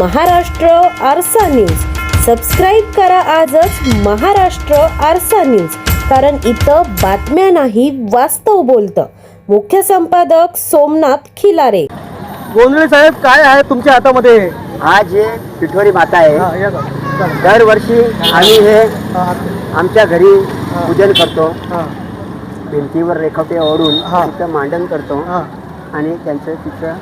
महाराष्ट्र आरसा news. Subscribe करा आजच महाराष्ट्र आरसा न्यूज. कारण इथं बातम्या नाही वास्तव बोलतं. मुख्य संपादक सोमनाथ खिलारे. गोंधळे साहेब काय आहे तुमच्या हातामध्ये? आज हे पिठोरी माता आहे हा. दरवर्षी आम्ही हे आमच्या घरी पूजन करतो. हा, भिंतीवर रेखाटे ओढून हा. तिथं मांडण करतो हा. आणि त्यांचं तिथं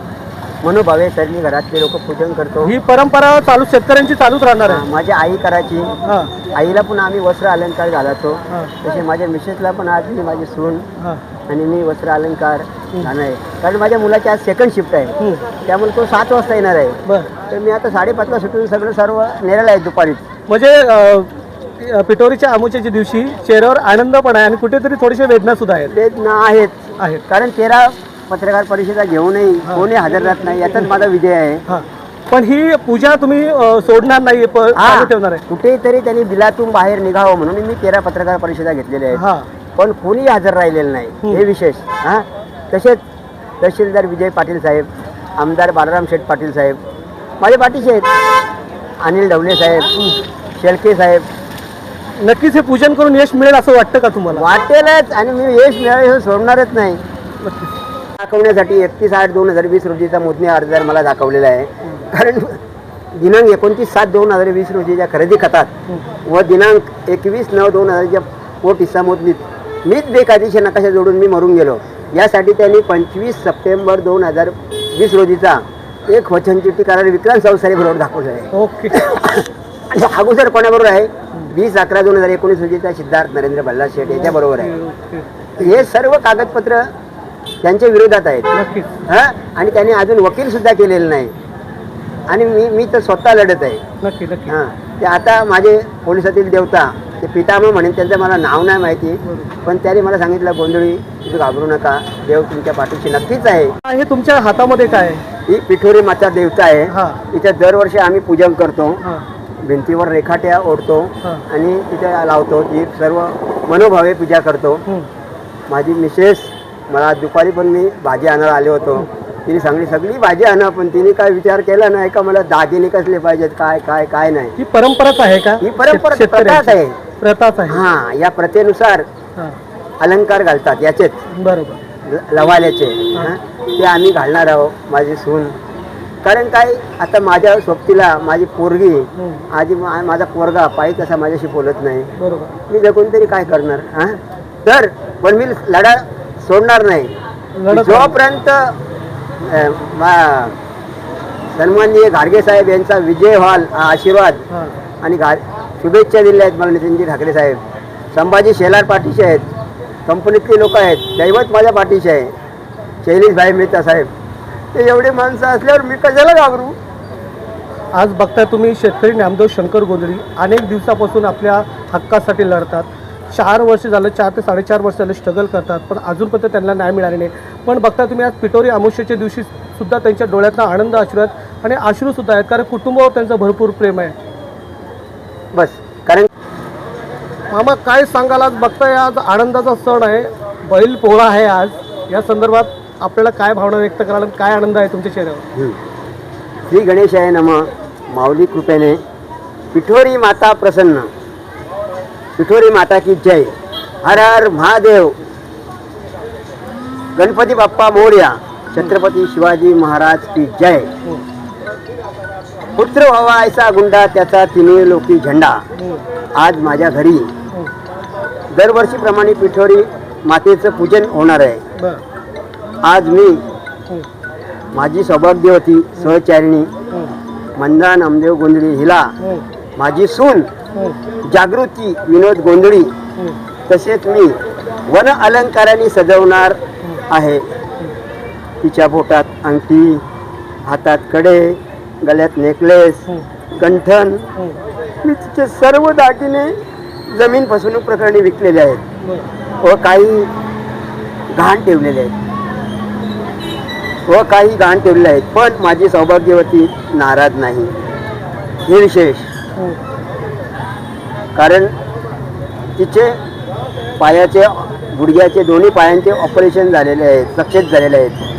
मनोभावे सरली घरातले लोक पूजन करतो. ही परंपरा चालू शेतकऱ्यांची चालूच राहणार हा, आहे माझी आई करायची. हा, आईला पण आम्ही वस्त्र अलंकार घालातो. हा. तसे माझ्या मिसेसला पण आज मी माझी सून हा. आणि मी वस्त्र अलंकार घालणार आहे. कारण माझ्या मुलाची आज सेकंड शिफ्ट आहे. हम्म. त्यामुळे तो सात वाजता येणार आहे. बर. तर मी आता साडेपाचला सुटून सगळं सर्व नेलेलं आहे दुपारीच. म्हणजे अ, पिठोरीच्या आमोच्याच्या दिवशी चेहऱ्यावर आनंद पण आहे आणि कुठेतरी थोडीशी वेदना सुद्धा आहेत. ते ना आहेत. आहेत. कारण तेरा पत्रकार परिषदा घेऊनही कोणी हजर राहत नाही याचाच माझा विजय आहे. पण ही पूजा तुम्ही अ, सोडणार नाही प- चालू ठेवणार आहे. कुठेतरी त्यांनी बिलातून बाहेर निघावं म्हणून मी तेरा पत्रकार परिषदा घेतलेल्या आहेत. हा. पण कोणी हजर राहिलेलं नाही. हे विशेष. हा? तसेच तहसीलदार विजय पाटील साहेब आमदार बालराम शेठ पाटील साहेब माझे पाठीचे आहेत. अनिल ढवले साहेब शेळके साहेब. नक्कीच हे पूजन करून यश मिळेल असं वाटतं का तुम्हाला? वाटेलच आणि मी यश मिळाले हे सोडणारच नाही. दाखवण्यासाठी एकतीस आठ दोन हजार वीस रोजीचा मोजणी अर्जदार मला दाखवलेला आहे. कारण दिनांक एकोणतीस सात दोन हजार वीस रोजीच्या खरेदी खतात व दिनांक एकवीस नऊ दोन हजारच्या पोट हिस्सा मोजणीत मीच बेकायदेशीर नकाशा जोडून मी मरून गेलो. यासाठी त्यांनी पंचवीस सप्टेंबर दोन हजार वीस रोजीचा एक वचनचिठ्ठी करार विक्रांत संसारी बरोबर दाखवलं आहे. ओके. आणि अगोदर कोणाबरोबर आहे? वीस अकरा दोन हजार एकोणीस रोजीचा सिद्धार्थ नरेंद्र बल्लाळ शेठ याच्याबरोबर आहे. हे सर्व कागदपत्र त्यांच्या विरोधात आहेत. नक्कीच. हा? आणि त्यांनी अजून वकील सुद्धा केलेलं नाही. आणि मी मी तर स्वतः लढत आहे. नक्की नक्की. हां. ते आता माझे पोलिसातील देवता ते पितामह म्हणेन त्यांचं मला नाव नाही माहिती पण त्यांनी मला सांगितलं गोंधळी तुम्ही घाबरू नका. देव तुमच्या पाठीशी नक्कीच आहे. हे तुमच्या हातामध्ये काय आहे? ही पिठोरी माता देवता आहे. हा. इथं दरवर्षी आम्ही पूजन करतो. हा. भिंतीवर रेखाट्या ओढतो हा. आणि तिथे लावतो ती सर्व मनोभावे पूजा करतो. हम्म. माझी मिसेस मला दुपारी पण मी भाजी आणायला आले होतो. तिने सांगली सगळी भाजी आणा पण तिने काय विचार केला नाही का? मला दागिने कसले पाहिजेत? काय काय काय नाही. ही परंपराच आहे का? ही परंपरा? प्रथाच आहे. प्रथाच आहे. हा या प्रथेनुसार हा. अलंकार घालतात याचेच. बरोबर. लवाल्याचे. हा. ते आम्ही घालणार आहोत माझी सून. कारण काय आता माझ्या सोबतीला माझी पोरगी हम्म. आधी माझा पोरगा पाहिजे तसा माझ्याशी बोलत नाही. मी जगून तरी काय करणार हा? तर पण मी लढा सोडणार नाही. जोपर्यंत सन्माननीय घाडगे साहेब यांचा विजय व्हाल आशीर्वाद. आणि घा शुभेच्छा दिल्या आहेत मला नितीनजी ठाकरे साहेब. संभाजी शेलार पाठीचे आहेत कंपनीतले लोक आहेत दैवत माझ्या पाठीचे आहे शैलेश भाई मेहता साहेब. ते एवढे माणसं असल्यावर मी कशाला घाबरू? आज बघताय तुम्ही शेतकरी नामदेव शंकर गोंधळी अनेक दिवसापासून आपल्या हक्कासाठी लढतात. चार वर्ष झालं चार ते साडेचार वर्ष झालं स्ट्रगल करतात पण अजूनपर्यंत त्यांना न्याय मिळाले नाही. पण बघता तुम्ही आज पिटोरी अमावस्येच्या दिवशी सुद्धा त्यांच्या डोळ्यातनं आनंद आशीर्वाद आणि अश्रूसुद्धा आहेत कारण कुटुंबावर त्यांचं भरपूर प्रेम आहे. बस. कारण मामा काय सांगाल आज? बघताय आज आनंदाचा सण आहे. बैल पोळा आहे आज. या संदर्भात आपल्याला काय भावना व्यक्त करायला काय आनंद आहे तुमच्या चेहऱ्यावर. श्री गणेशाय नम. माऊली कृपेने पिठोरी माता प्रसन्न. पिठोरी माता की जय हर हर महादेव गणपती बाप्पा मोर्या छत्रपती शिवाजी महाराज की जय पुत्र व्हावा ऐसा गुंडा त्याचा तिने लोकी झेंडा आज माझ्या घरी दरवर्षीप्रमाणे पिठोरी मातेचं पूजन होणार आहे आज मी. माझी सौभाग्यवती सहचारिणी. मंदा नामदेव गोंधळी हिला हं. माझी सून. जागृती विनोद गोंधळी तसेच मी वन अलंकाराने सजवणार आहे. तिच्या बोटात अंगठी हातात कडे गळ्यात नेकलेस कंठन मी तिचे सर्व दागिने जमीन फसवणूक प्रकरणी विकलेले आहेत. व काही घाण ठेवलेले आहेत. व काही घाण ठेवलेले आहेत. पण माझी सौभाग्यवती नाराज नाही. हे विशेष. कारण तिचे पायाचे गुडघ्याचे दोन्ही पायांचे ऑपरेशन झालेले आहेत सक्सेस झालेले आहेत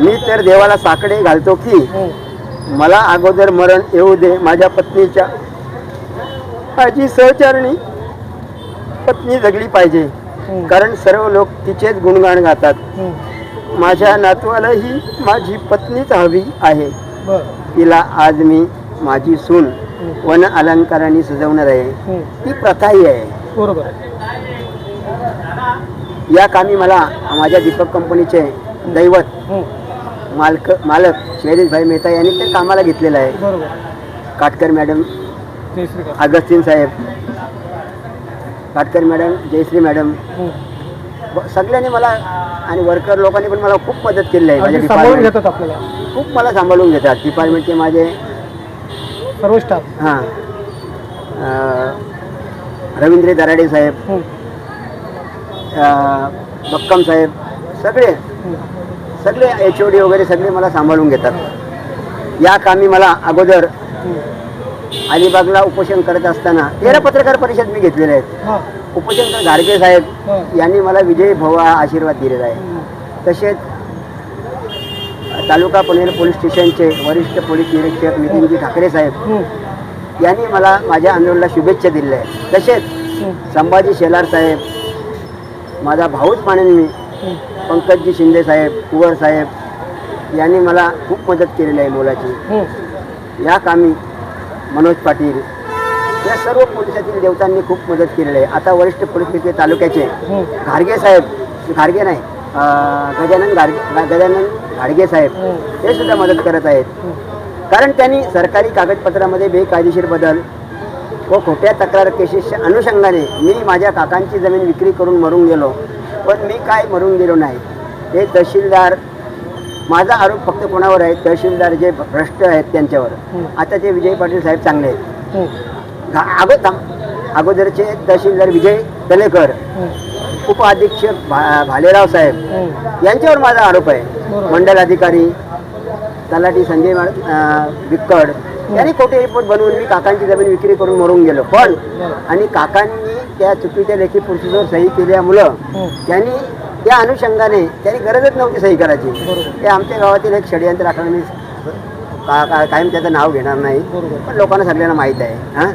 मी तर देवाला साकडे घालतो की हम्म. मला अगोदर मरण येऊ दे माझ्या पत्नीच्या माझी सहचारणी पत्नी जगली पाहिजे हम्म. कारण सर्व लोक तिचेच गुणगान गातात हम्म. माझ्या नातवालाही माझी पत्नीच हवी आहे तिला आज मी माझी सून वन अलंकाराने सजवणार आहे. ती प्रथाही आहे. बरोबर. आहे या कामी मला माझ्या दीपक कंपनीचे दैवत हम्म. मालक मालक शैलेशभाई मेहता यांनी ते कामाला घेतलेलं आहे. बरोबर. काटकर मॅडम जय श्रीराम अगस्तीन साहेब काटकर मॅडम जयश्री मॅडम. ब- सगळ्यांनी मला आणि वर्कर लोकांनी पण मला खूप मदत केलेली आहे. माझ्या अगदी सांभाळून डिपार्टमेंट घेतात आपल्याला. खूप मला सांभाळून घेतात. डिपार्टमेंटचे माझे सर्व स्टाफ हां रवींद्र दराडे साहेब. अं, बक्कम साहेब सगळे हम्म. सगळे एच ओ डी वगैरे सगळे मला सांभाळून घेतात या कामी मला अगोदर हम्म. अलिबागला उपोषण करत असताना तेरा पत्रकार परिषद मी घेतलेले आहेत हा उपोषण घाडगे साहेब हा. यांनी मला विजयी भवा आशीर्वाद दिलेला आहे. तसेच तालुका पनवेल पोलीस स्टेशनचे वरिष्ठ पोलीस निरीक्षक नितीनजी ठाकरे साहेब. यांनी मला माझ्या आंदोलनाला शुभेच्छा दिल्या आहेत तसेच. संभाजी शेलार साहेब माझा भाऊच हम्म. पंकजजी शिंदे साहेब कुवर साहेब यांनी मला खूप मदत केलेली आहे मोलाची. या कामी मनोज पाटील या सर्व पोलिसातील देवतांनी खूप मदत केलेली आहे आता वरिष्ठ पोलीस निरीक्षक तालुक्याचे. घाडगे साहेब घाडगे नाही गजानन गाडगे गजानन घाडगे साहेब हम्म. ते सुद्धा मदत करत आहेत कारण त्यांनी सरकारी कागदपत्रामध्ये बेकायदेशीर बदल व खोट्या तक्रार केसेसच्या अनुषंगाने मी माझ्या काकांची जमीन विक्री करून मरून गेलो पण मी काय मरून गेलो नाही ते तहसीलदार माझा आरोप फक्त कोणावर आहे तहसीलदार जे भ्रष्ट आहेत त्यांच्यावर हम्म. आता ते विजय पाटील साहेब चांगले आहेत हम्म. घा- अगो थांब. अगोदरचे तहसीलदार विजय तलेकर हम्म. उपअधीक्षक भा भालेराव साहेब हम्म. यांच्यावर माझा आरोप आहे. मंडल अधिकारी तलाठी संजय विक्कड यांनी खोटे रिपोर्ट बनवून मी काकांची जमीन विक्री करून मरून गेलो पण आणि काकांनी त्या चुकीच्या लेखी पुरुषावर सही केल्यामुळं हम्म. त्यांनी त्या अनुषंगाने त्यांनी गरजच नव्हती सही करायची. ते आमच्या गावातील एक षडयंत्र आखलं मी का कायम त्याचं नाव घेणार नाही. पण लोकांना सगळ्यांना माहीत आहे हां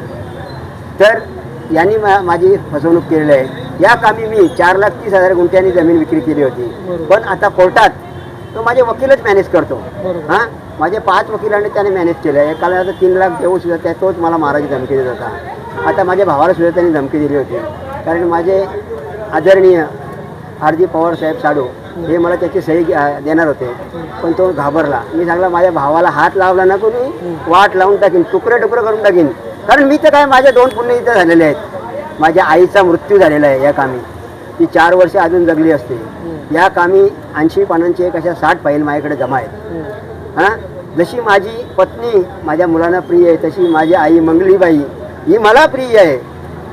तर यांनी मा माझी फसवणूक केलेली आहे या कामी मी चार लाख तीस हजार गुंठ्यांनी जमीन विक्री केली होती. पण आता कोर्टात तो माझे वकीलच मॅनेज करतो. हां? माझे पाच वकिलांनी त्याने मॅनेज केलं. आहे एकाला आता तीन लाख देऊ सुद्धा त्या तोच मला मारायची धमकी देत होता. आता माझ्या भावाला सुद्धा त्यांनी धमकी दिली होती. कारण माझे आदरणीय आर जी पवार साहेब साडू हे मला त्याची सही देणार होते. पण तो घाबरला. मी सांगला माझ्या भावाला हात लावला ना कोणी? वाट लावून टाकीन. तुकडे तुकडे करून टाकीन. कारण मी तर काय माझे दोन पुण्य इथं झालेले आहेत. माझ्या आईचा मृत्यू झालेला आहे या कामी. ती चार वर्ष अजून जगली असते. या कामी ऐंशी पानांची एक अशा साठ फाईल माझ्याकडे जमा आहेत. हां? जशी माझी पत्नी माझ्या मुलांना प्रिय आहे तशी माझी आई मंगलीबाई ही मला प्रिय आहे.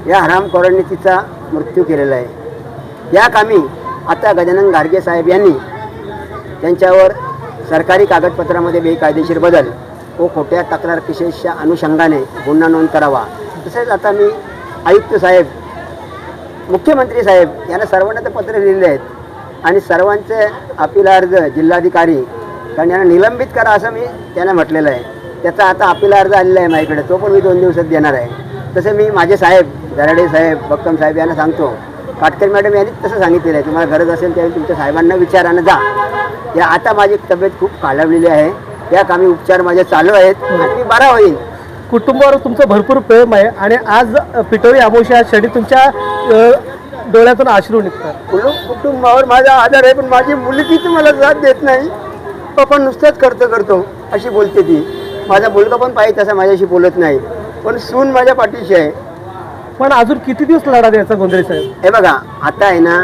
या हरामखोरांनी तिचा मृत्यू केलेला आहे. या कामी आता गजानन गाडगे साहेब यांनी त्यांच्यावर सरकारी कागदपत्रामध्ये बेकायदेशीर बदल व खोट्या तक्रार केसेसच्या अनुषंगाने गुन्हा नोंद करावा. तसेच आता मी आयुक्त साहेब मुख्यमंत्री साहेब यांना सर्वांना तर पत्र लिहिले आहेत. आणि सर्वांचे अपील अर्ज जिल्हाधिकारी कारण यांना निलंबित करा असं मी त्यांना म्हटलेलं आहे. त्याचा आता अपील अर्ज आलेला आहे माझ्याकडे तो पण मी दोन दिवसात देणार आहे. तसं मी माझे साहेब दराडे साहेब बक्कम साहेब यांना सांगतो. काटकर मॅडम यांनी तसं सांगितलेलं आहे. तुम्हाला गरज असेल त्यावेळी तुमच्या साहेबांना विचारानं जा. या आता माझी तब्येत खूप खालावलेली आहे. त्या कामी उपचार माझे चालू आहेत. आणि मी बरा होईल. कुटुंबावर तुमचं भरपूर प्रेम आहे आणि आज अ, पिठोरी अमावस्या क्षणी तुमच्या डोळ्यातून अश्रू निघतात. कुटुंब कुटुंबावर माझा आधार आहे पण माझी मुलगीच मला साथ देत नाही. पप्पा नुसतंच करतो करतो अशी बोलते ती. माझा मुलगा पण पाहिजे तसा माझ्याशी बोलत नाही. पण सून माझ्या पाठीशी आहे. पण अजून किती दिवस लढा द्यायचा गोंधळे साहेब? हे बघा आता आहे ना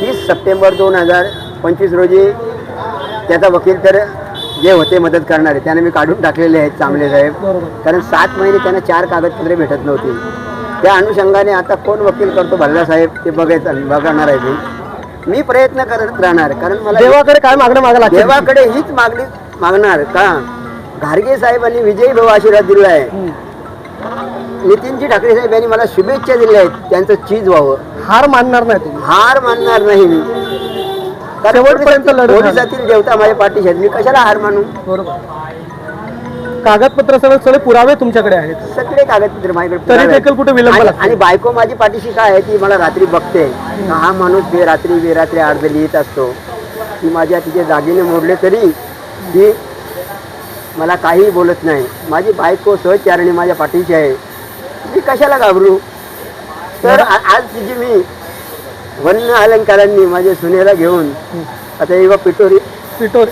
तीस सप्टेंबर दोन हजार पंचवीस रोजी त्याचा वकील तर जे होते मदत करणारे त्याने मी काढून टाकलेले आहेत चांगले साहेब. कारण सात महिने त्यांना चार कागदपत्रे भेटत नव्हती. त्या अनुषंगाने आता कोण वकील करतो भल्ला साहेब ते बघायचं बघणार आहे मी. मी प्रयत्न करत राहणार कारण मला देवाकडे काय मागणं मागा लागते? देवाकडे हीच मागणी मागणार का? घारगे साहेबांनी विजयी भाऊ आशीर्वाद दिला आहे. नितीनजी ठाकरे साहेब यांनी मला शुभेच्छा दिल्या आहेत त्यांचं चीज व्हावं. हार मानणार नाही हार मानणार नाही मी. शेवटपर्यंत लढत देवता माझ्या पाठीशी आहेत. मी कशाला हार मानू? बरोबर. कागदपत्र सगळे सगळे पुरावे तुमच्याकडे आहेत. सगळे कागदपत्र माझ्याकडे तरी पुरावे देखील कुठे विलंब आणि- लागतो. आणि बायको माझी पाठीशी काय आहे ती मला रात्री बघते. का हा माणूस बेरात्री बेरात्री अर्ध लिहित असतो. ती माझ्या तिचे दागिने मोडले तरी ती मला काहीही बोलत नाही. माझी बायको सहचारणी माझ्या पाठीशी आहे. मी कशाला घाबरू? तर आ- आज तिची मी वन्न अलंकारांनी माझ्या सुनेला घेऊन आता एव्हा पिटोरी पिटोर